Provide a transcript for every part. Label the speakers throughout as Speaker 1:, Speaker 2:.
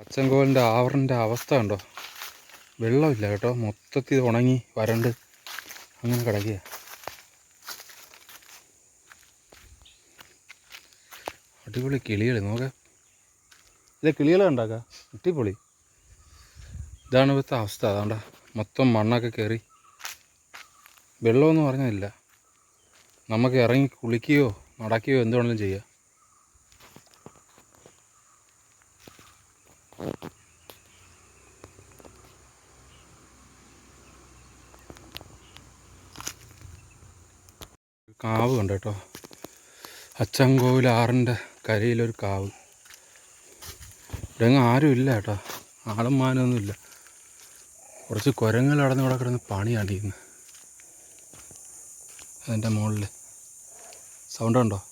Speaker 1: അച്ചൻകോലിന്റെ ആവറിന്റെ അവസ്ഥ കണ്ടോ? വെള്ളമില്ല കേട്ടോ. മൊത്തത്തിൽ ഇത് ഉണങ്ങി വരണ്ട് അങ്ങനെ കിടക്കുക. അടിപൊളി കിളികൾ നോക്ക. ഇത് കിളികൾ കണ്ടാക്ക അടിപൊളി. ഇതാണ് ഇവിടുത്തെ അവസ്ഥ. അതാണ്ട മൊത്തം മണ്ണൊക്കെ കയറി വെള്ളമെന്ന് പറഞ്ഞില്ല നമുക്ക് ഇറങ്ങി കുളിക്കുകയോ നടക്കുകയോ എന്ത് വേണമെങ്കിലും ചെയ്യാം. കാവ് കണ്ടു കേട്ടോ. അച്ചൻകോവിൽ ആറിന്റെ കരയിലൊരു കാവ്. ഇവിടെ ആരും ഇല്ല കേട്ടോ. ആളും മാനൊന്നുമില്ല കുറച്ച് കുരങ്ങൾ അടന്ന് ഇവിടെ കിടന്ന് പണിയാണ് അടിയുന്നു അതിന്റെ മുകളിൽ. സൗണ്ട് ഉണ്ടോ?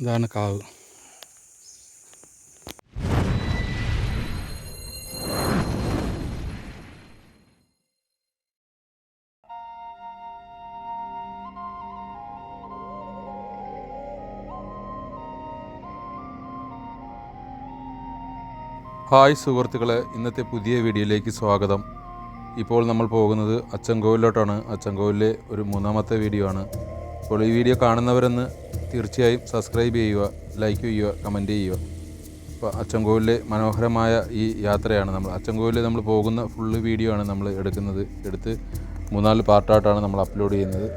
Speaker 1: ഇതാണ് കാവ്. ഹായ് സുഹൃത്തുക്കളെ ഇന്നത്തെ പുതിയ വീഡിയോയിലേക്ക് സ്വാഗതം. ഇപ്പോൾ നമ്മൾ പോകുന്നത് അച്ചൻകോവിലോട്ടാണ്. അച്ചൻകോവിലെ ഒരു മൂന്നാമത്തെ വീഡിയോ ആണ്. അപ്പോൾ ഈ വീഡിയോ കാണുന്നവരെന്ന് തീർച്ചയായും സബ്സ്ക്രൈബ് ചെയ്യുക ലൈക്ക് ചെയ്യുക കമന്റ് ചെയ്യുക. അപ്പോൾ അച്ചൻകോവിലെ മനോഹരമായ ഈ യാത്രയാണ് നമ്മൾ. അച്ചൻകോവിലെ നമ്മൾ പോകുന്ന ഫുള്ള് വീഡിയോ ആണ് നമ്മൾ എടുക്കുന്നത്. എടുത്ത് മൂന്നാൽ പാർട്ടായിട്ടാണ് നമ്മൾ അപ്ലോഡ് ചെയ്യുന്നത്.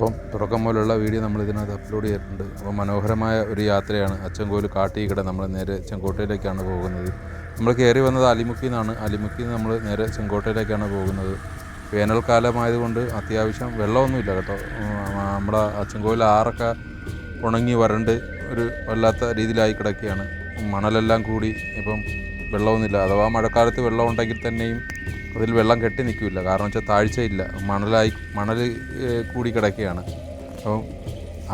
Speaker 1: അപ്പം തുടക്കം മുതലുള്ള വീഡിയോ നമ്മൾ ഇതിനകത്ത് അപ്ലോഡ് ചെയ്തിട്ടുണ്ട്. അപ്പോൾ മനോഹരമായ ഒരു യാത്രയാണ് അച്ചൻകോവിൽ കാട്ടിക്കട നമ്മൾ നേരെ ചെങ്കോട്ടയിലേക്കാണ് പോകുന്നത്. നമ്മൾ കയറി വന്നത് അലിമുക്കിൽ നിന്നാണ്. അലിമുക്കിൽ നിന്ന് നമ്മൾ നേരെ ചെങ്കോട്ടയിലേക്കാണ് പോകുന്നത്. വേനൽക്കാലമായതുകൊണ്ട് അത്യാവശ്യം വെള്ളമൊന്നുമില്ല കേട്ടോ. നമ്മുടെ അച്ചൻകോവിൽ ആറൊക്കെ ഉണങ്ങി വരണ്ട് ഒരു വല്ലാത്ത രീതിയിലായി കിടക്കുകയാണ്. മണലെല്ലാം കൂടി ഇപ്പം വെള്ളമൊന്നുമില്ല. അഥവാ മഴക്കാലത്ത് വെള്ളം ഉണ്ടെങ്കിൽ തന്നെയും അതിൽ വെള്ളം കെട്ടി നിൽക്കില്ല. കാരണം വെച്ചാൽ താഴ്ചയില്ല. മണലായി മണൽ കൂടി കിടക്കുകയാണ്. അപ്പം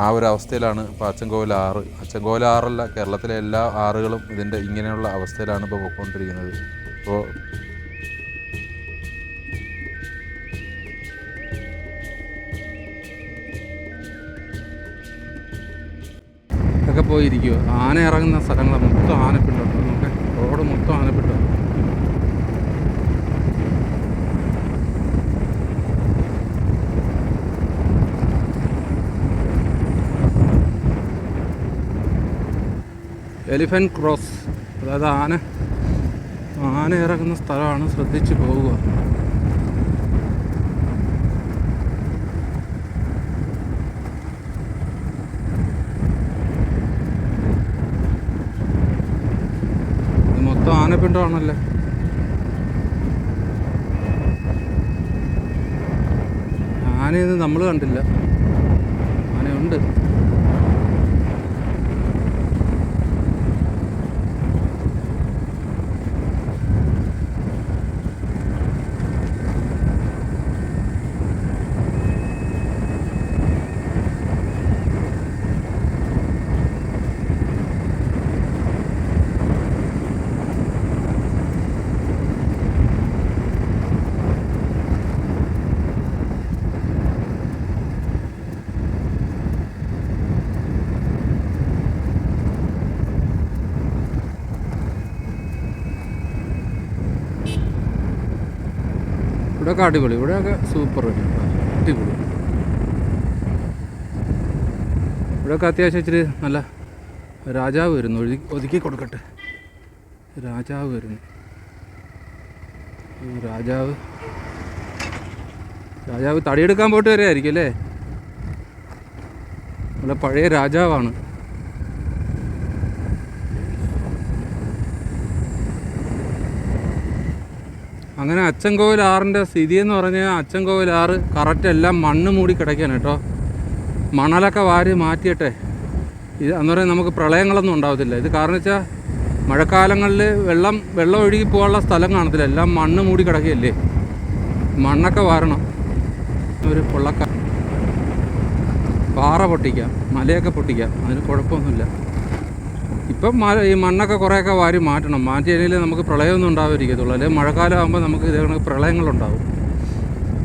Speaker 1: ആ ഒരു അവസ്ഥയിലാണ് ഇപ്പോൾ അച്ചൻകോവിൽ ആറ്. അച്ചൻകോവിൽ ആറല്ല കേരളത്തിലെ എല്ലാ ആറുകളും ഇതിന്റെ ഇങ്ങനെയുള്ള അവസ്ഥയിലാണ് ഇപ്പോൾ പോയിക്കൊണ്ടിരിക്കുന്നത്. അപ്പോൾ ഒക്കെ പോയിരിക്കുമോ ആന ഇറങ്ങുന്ന സ്ഥലങ്ങളെ മൊത്തം ആനപ്പെട്ടു നമുക്ക് റോഡ് മൊത്തം ആനപ്പിണ്ടോ എലിഫന്റ് ക്രോസ് അതായത് ആന. ആന ഇറങ്ങുന്ന സ്ഥലമാണ്. ശ്രദ്ധിച്ച് പോവുക. ഇത് മൊത്തം ആനയൊന്നും നമ്മൾ കണ്ടില്ല. ആനയുണ്ട്. ഇവിടെയൊക്കെ അടിപൊളി. ഇവിടെയൊക്കെ സൂപ്പർ അടിപൊളി. ഇവിടെയൊക്കെ അത്യാവശ്യം ഇച്ചിരി നല്ല രാജാവ് വരുന്നു. ഒഴുകി ഒതുക്കി കൊടുക്കട്ടെ. രാജാവ് വരുന്നു. രാജാവ്. രാജാവ് തടിയെടുക്കാൻ പോയിട്ട് വരെയായിരിക്കും അല്ലേ? നല്ല പഴയ രാജാവാണ്. അങ്ങനെ അച്ചൻകോവിൽ ആറിന്റെ സ്ഥിതി എന്ന് പറഞ്ഞാൽ അച്ചൻകോവിൽ ആറ് കറക്റ്റ് എല്ലാം മണ്ണ് മൂടി കിടക്കാണ് കേട്ടോ. മണലൊക്കെ വാരി മാറ്റിയിട്ടെ. ഇത് എന്ന് പറയുന്നത് നമുക്ക് പ്രളയങ്ങളൊന്നും ഉണ്ടാവത്തില്ല. ഇത് കാരണം വെച്ചാൽ മഴക്കാലങ്ങളിൽ വെള്ളം വെള്ളം ഒഴുകി പോകാനുള്ള സ്ഥലം കാണത്തില്ല. എല്ലാം മണ്ണ് മൂടി കിടക്കുകയല്ലേ. മണ്ണൊക്കെ വാരണം. ഒരു പൊള്ളക്ക. പാറ പൊട്ടിക്കാം. മലയൊക്കെ പൊട്ടിക്കാം. അതിന് കുഴപ്പമൊന്നുമില്ല. ഇപ്പം ഈ മണ്ണൊക്കെ കുറേയൊക്കെ വാരി മാറ്റണം. മാറ്റിയില്ലെങ്കിൽ നമുക്ക് പ്രളയമൊന്നും ഉണ്ടാവാതിരിക്കത്തുള്ളൂ. അല്ലെങ്കിൽ മഴക്കാലം ആകുമ്പോൾ നമുക്ക് ഇതേ കണക്ക് പ്രളയങ്ങളുണ്ടാവും.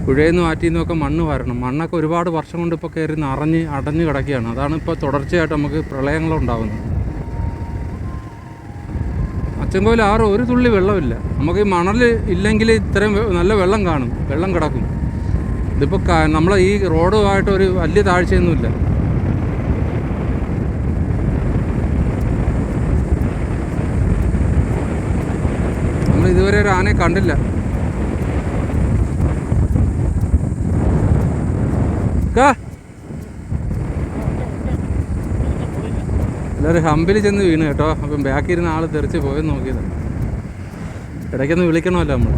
Speaker 2: പുഴയിൽ നിന്ന് മാറ്റി നിന്നൊക്കെ മണ്ണ് വരണം. മണ്ണൊക്കെ ഒരുപാട് വർഷം കൊണ്ട് ഇപ്പോൾ കയറി നിറഞ്ഞ് അടഞ്ഞു കിടക്കുകയാണ്. അതാണ് ഇപ്പോൾ തുടർച്ചയായിട്ട് നമുക്ക് പ്രളയങ്ങളുണ്ടാകുന്നത് അച്ചൻകോയിൽ ആറ് ഒരു തുള്ളി വെള്ളമില്ല. നമുക്ക് ഈ മണൽ ഇല്ലെങ്കിൽ ഇത്രയും നല്ല വെള്ളം കാണും. വെള്ളം കിടക്കും. ഇതിപ്പോൾ നമ്മളെ ഈ റോഡുമായിട്ട് ഒരു വലിയ താഴ്ചയൊന്നുമില്ല നമ്മൾ ഇതുവരെ ഒരു ആനയെ കണ്ടില്ല. എല്ലാവരും ഹമ്പിൽ ചെന്ന് വീണ് കേട്ടോ. അപ്പം ബാക്കിൽ ഇരുന്ന ആൾ തെറിച്ച് പോയെന്ന് നോക്കിയത്. ഇടയ്ക്കൊന്ന് വിളിക്കണമല്ലോ നമ്മൾ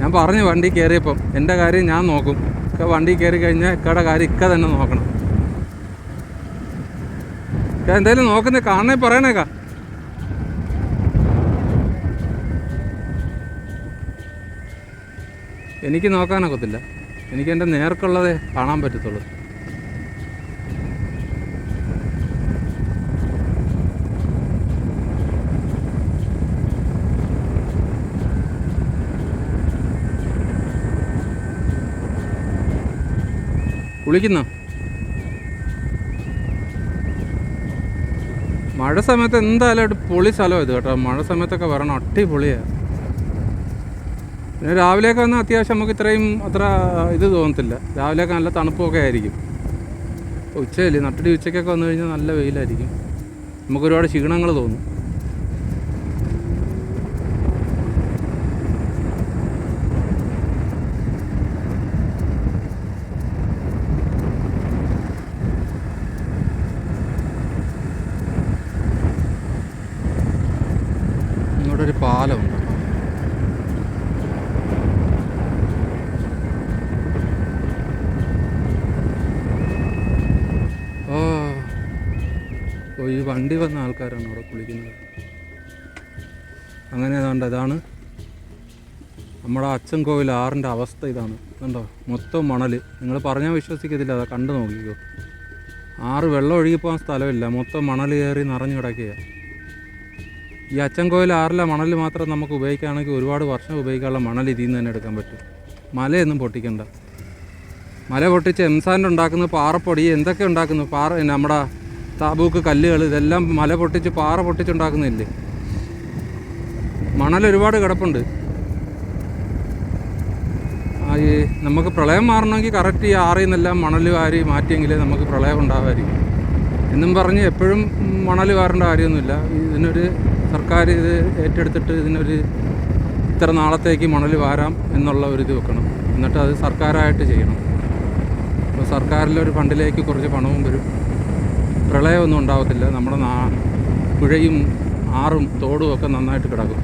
Speaker 2: ഞാൻ പറഞ്ഞു വണ്ടി കയറിയപ്പം എന്റെ കാര്യം ഞാൻ നോക്കും. ഇക്ക വണ്ടി കയറി കഴിഞ്ഞാൽ ഇക്കയുടെ കാര്യം ഇക്ക തന്നെ നോക്കണം. എന്തായാലും നോക്കുന്നേ കാണണേ പറയണേക്കാ എനിക്ക് നോക്കാനൊക്കത്തില്ല എനിക്ക് എന്റെ നേർക്കുള്ളതേ കാണാൻ പറ്റത്തുള്ളൂ. കുളിക്കുന്ന? മഴ സമയത്ത് എന്തായാലും പൊളി സ്ഥലം ഇത് കേട്ടോ. മഴ സമയത്തൊക്കെ വരണം അടിപൊളിയാണ് പിന്നെ രാവിലെയൊക്കെ വന്നാൽ അത്യാവശ്യം നമുക്ക് ഇത്രയും അത്ര ഇത് തോന്നത്തില്ല. രാവിലെയൊക്കെ നല്ല തണുപ്പൊക്കെ ആയിരിക്കും. ഉച്ചയല്ലേ? നട്ടടി ഉച്ചയ്ക്കൊക്കെ വന്നു കഴിഞ്ഞാൽ നല്ല വെയിലായിരിക്കും. നമുക്കൊരുപാട് ക്ഷീണങ്ങൾ തോന്നും. വണ്ടി വന്ന ആൾക്കാരാണ് അവിടെ കുളിക്കുന്നത്. അങ്ങനെ ഏതാണ്ട് ഇതാണ് നമ്മുടെ അച്ഛൻ കോവിൽ ആറിന്റെ അവസ്ഥ ഇതാണ്. കണ്ടോ? മൊത്തം മണൽ നിങ്ങൾ പറഞ്ഞാൽ വിശ്വസിക്കത്തില്ല അതാ കണ്ടു നോക്കിക്കോ. ആറ് വെള്ളം ഒഴുകിപ്പോകാൻ സ്ഥലമില്ല. മൊത്തം മണൽ കയറി നിറഞ്ഞു കിടക്കുക ഈ അച്ഛൻ കോവിൽ ആറിലെ മണൽ മാത്രം നമുക്ക് ഉപയോഗിക്കുകയാണെങ്കിൽ ഒരുപാട് വർഷം ഉപയോഗിക്കാനുള്ള മണൽ ഇതിൽ നിന്ന് തന്നെ എടുക്കാൻ പറ്റും. മലയൊന്നും പൊട്ടിക്കണ്ട. മല പൊട്ടിച്ച് എംസാൻഡ് ഉണ്ടാക്കുന്ന പാറപ്പൊടി എന്തൊക്കെ ഉണ്ടാക്കുന്നു? പാറ നമ്മുടെ താബൂക്ക് കല്ലുകൾ ഇതെല്ലാം മല പൊട്ടിച്ച് പാറ പൊട്ടിച്ചുണ്ടാക്കുന്നില്ലേ? മണൽ ഒരുപാട് കിടപ്പുണ്ട്. ഈ നമുക്ക് പ്രളയം മാറണമെങ്കിൽ കറക്റ്റ് ഈ ആറിൽ നിന്നെല്ലാം മണൽ വാരി മാറ്റിയെങ്കിലേ നമുക്ക് പ്രളയം ഉണ്ടാവായിരിക്കും എന്നും പറഞ്ഞ് എപ്പോഴും മണൽ വാരേണ്ട കാര്യമൊന്നുമില്ല. ഇതിനൊരു സർക്കാർ ഇത് ഏറ്റെടുത്തിട്ട് ഇതിനൊരു ഇത്ര നാളത്തേക്ക് മണൽ വാരാം എന്നുള്ള ഒരു ഇത് വെക്കണം. എന്നിട്ട് അത് സർക്കാരായിട്ട് ചെയ്യണം. അപ്പോൾ സർക്കാരിലെ ഒരു ഫണ്ടിലേക്ക് കുറച്ച് പണവും വരും. പ്രളയമൊന്നും ഉണ്ടാകത്തില്ല നമ്മുടെ നാ പുഴയും ആറും തോടും ഒക്കെ നന്നായിട്ട് കിടക്കും.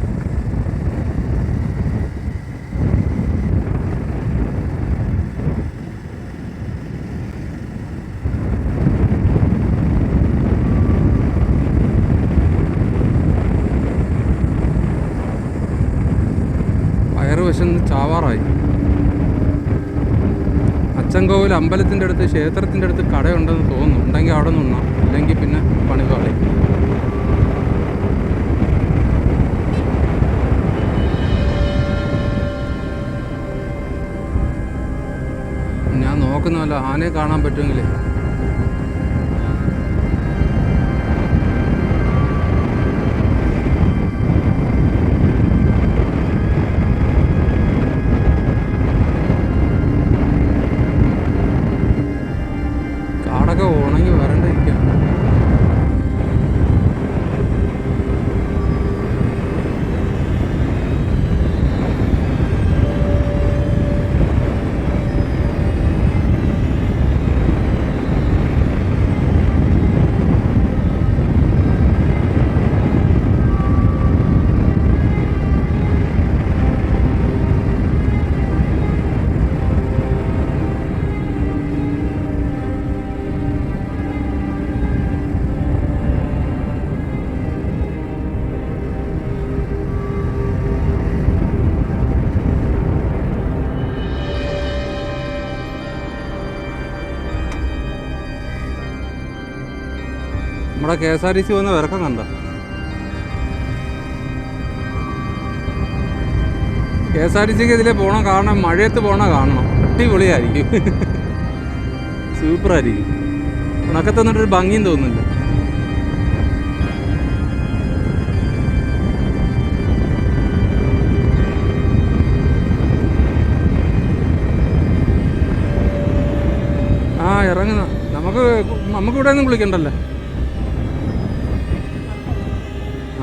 Speaker 2: വയറുവശം ചാവാറായി. അച്ചൻകോവിൽ അമ്പലത്തിന്റെ അടുത്ത് ക്ഷേത്രത്തിന്റെ അടുത്ത് കടയുണ്ടെന്ന് തോന്നുന്നു. ഉണ്ടെങ്കിൽ അവിടെ നിന്ന് ഉണ്ണാം. ഇല്ലെങ്കിൽ പിന്നെ പണിപാളി ഞാൻ നോക്കുന്നല്ല ആനയെ കാണാൻ പറ്റുമെങ്കിലേ. നമ്മുടെ K S R T C വന്ന് ഇറക്കം കണ്ട? കെ എസ് ആർ ടി സിക്ക് ഇതിലെ പോകണം കാണണം മഴയത്ത് പോകണം കാണണം. അടിപൊളിയായിരിക്കും. സൂപ്പറായിരിക്കും. ഉണക്കത്ത് നിന്നിട്ടൊരു ഭംഗിയും തോന്നുന്നില്ല. ആ ഇറങ്ങുന്ന. നമുക്ക് നമുക്ക് ഇവിടെ ഒന്നും കുളിക്കണ്ടല്ലോ?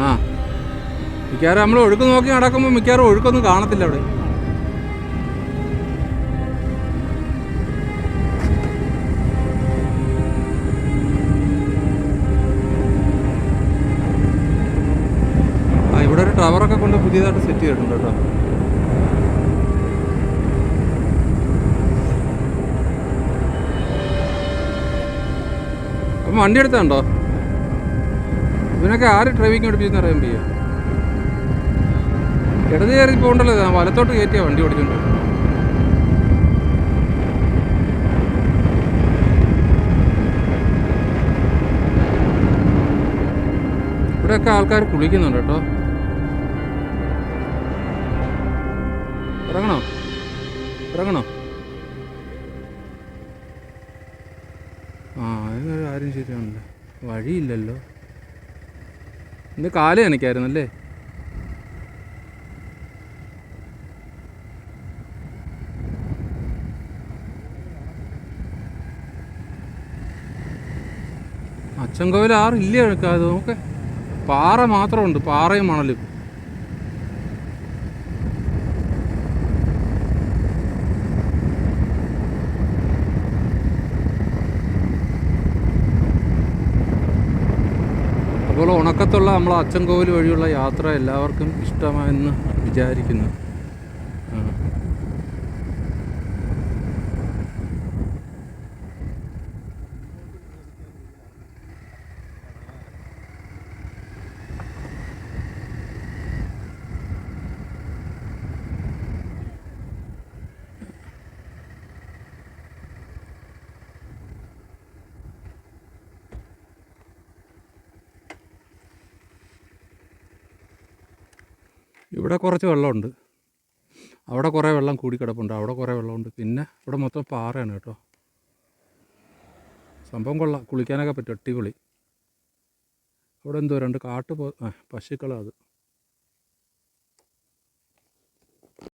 Speaker 2: ആ. മിക്കവാറും നമ്മൾ ഒഴുക്ക് നോക്കി നടക്കുമ്പോൾ മിക്കവാറും ഒഴുക്കൊന്നും കാണത്തില്ല അവിടെ. ആ ഇവിടെ ഒരു ടവറൊക്കെ കൊണ്ട് പുതിയതായിട്ട് സെറ്റ് ചെയ്തിട്ടുണ്ട് കേട്ടോ. അപ്പം വണ്ടി എടുത്തുണ്ടോ ഇവനൊക്കെ ആര് ഡ്രൈവിംഗ് പഠിപ്പിച്ചെന്ന് അറിയാൻ പയ്യ ഇടത് കയറി പോകണ്ടല്ലോ ഞാൻ വലത്തോട്ട് കയറ്റിയാ വണ്ടി ഓടിച്ചോണ്ട് ഇവിടെയൊക്കെ ആൾക്കാർ കുളിക്കുന്നുണ്ട് കേട്ടോ. ഇറങ്ങണോ? ഇറങ്ങണോ? ആ അതിനൊരു കാര്യം ശരിയാണല്ലോ വഴിയില്ലല്ലോ. ഇന്ന് കാൽ നനയ്ക്കായിരുന്നല്ലേ അച്ചൻകോവിൽ ആറില്ല അത് നോക്കെ പാറ മാത്രമുണ്ട് പാറയും മണലും. അപ്പോൾ ഉണക്കത്തുള്ള നമ്മളെ അച്ചൻകോവിൽ വഴിയുള്ള യാത്ര എല്ലാവർക്കും ഇഷ്ടമായെന്ന് വിചാരിക്കുന്നു. ഇവിടെ കുറച്ച് വെള്ളമുണ്ട്. അവിടെ കുറേ വെള്ളം കൂടി കിടപ്പുണ്ട് അവിടെ കുറേ വെള്ളമുണ്ട്. പിന്നെ ഇവിടെ മൊത്തം പാറയാണ് കേട്ടോ. സംഭവം കൊള്ളാം. കുളിക്കാനൊക്കെ പറ്റും. അടിപൊളി. അവിടെ എന്തോ രണ്ട് കാട്ട് പോ പശുക്കളാണ് പശുക്കളാ അത്.